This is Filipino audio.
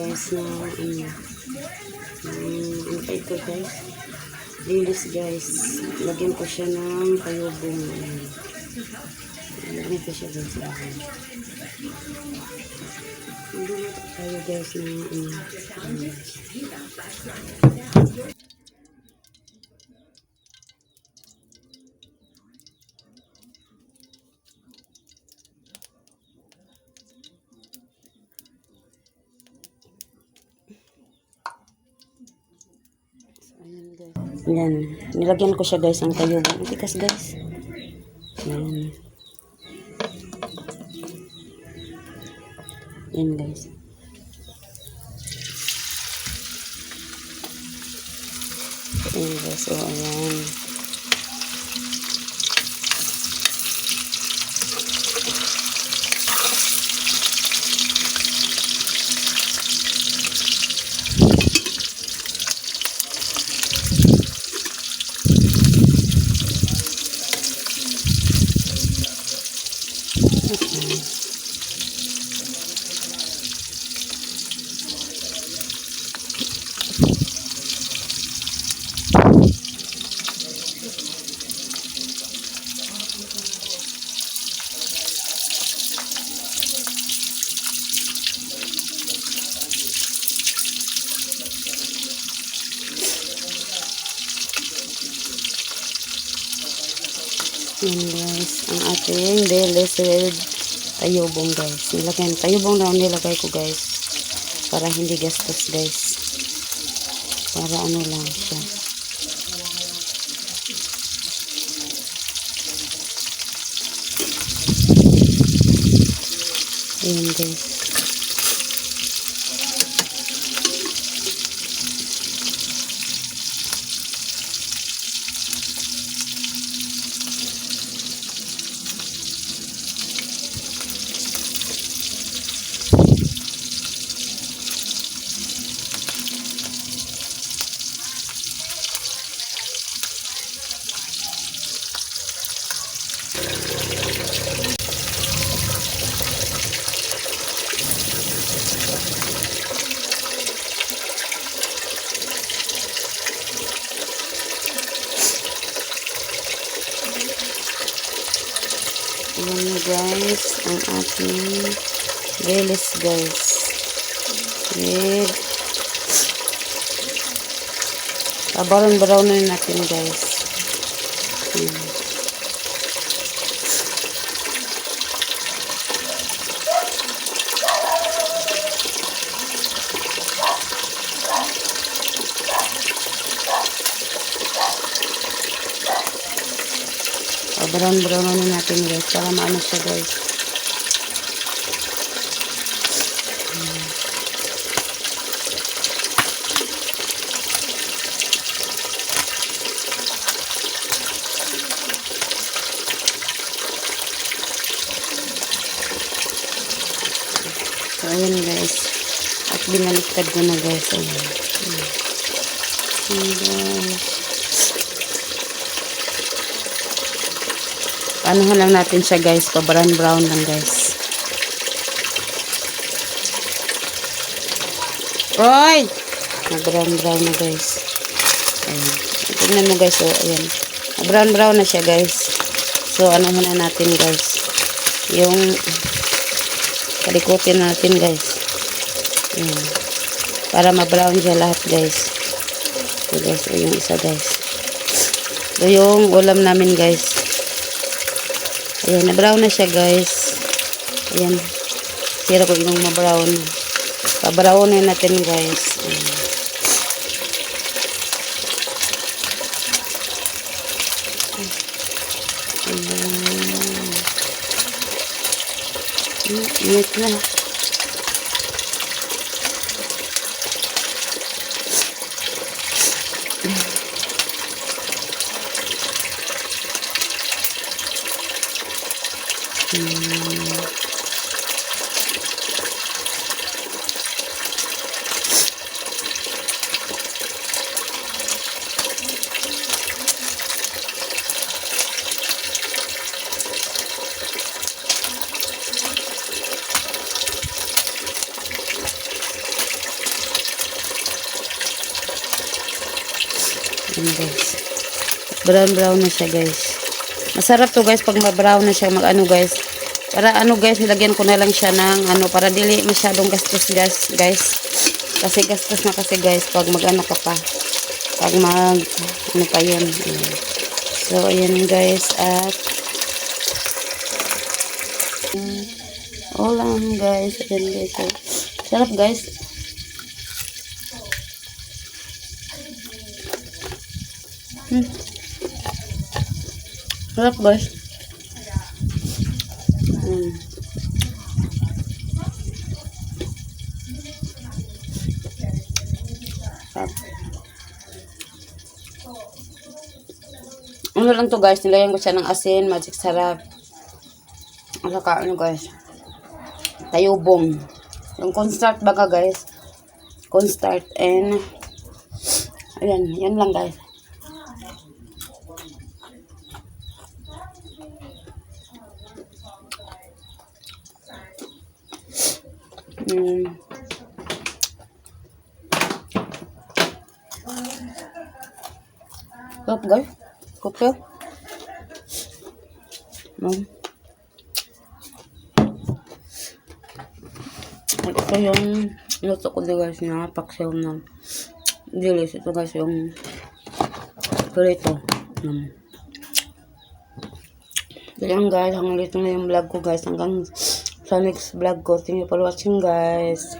guys na ano, um, ano pa ito guys? Dilis guys. Lagyan ko siya ng kayubong. Ayan. Lagyan ko siya guys. Ayan. Hindi na tayo guys ng ano. ano. Ayan Ayan. Nilagyan ko siya guys ng kayubong. Ang guys. Ayan. Ayan guys. Ayan guys. So ayan. Thank you. Ayan guys. Ang ating delised tayubong guys. Nilagyan. Tayubong na nilagay ko guys. Para hindi gastos guys. Para ano lang siya. Ayan guys. Ayan na guys. Ang ating delis guys. With Pabaron-baron na natin guys. Ayan. Pabaron-baron na natin guys. Para maano siya guys. So, ayan guys. At binaliktad ko na guys. Ayan guys. Anuhan lang natin siya guys. Pa-brown brown lang guys. Oy! Na-brown brown na guys. Ayan. Tingnan mo guys. Oh, ayan. Na-brown brown na siya guys. So, anuhan na natin guys. Yung kalikutin natin guys. Ayan. Para ma-brown siya lahat guys. So guys, ito yung isa guys. Ito yung ulam namin guys. Ayan, na-brown na siya guys. Ayan. Sira ko yung ma-brown. Pa-brownin natin guys. Ayan. Ayan. Hmm, Init na. brown brown na siya guys. Masarap to guys pag ma brown na siya. Mag ano guys? Para ano guys, nilagyan ko na lang siya ng ano para dili masyadong gastos guys, guys. Kasi gastos na kasi guys pag mag ano ka pa. Pag mag ano pa yun. So ayan guys at ulam guys. Ayan guys. So, sarap guys. Hmm. Sarap guys. Sarap. Ano lang to guys, nilagyan ko siya ng asin, magic sarap. Ano ka, ano guys? Tayubong. Yung cornstarch baga guys. Cornstarch and ayan, yan lang guys. Mm. Sarap guys. Kopi. Mm. Ito yung luto ko din guys na paksiw ng dilis. Ito guys yung prito. Mm. So yan guys, hanggang dito na yung vlog ko guys. Hanggang Sonic's Black Ghost. Thank you for watching guys.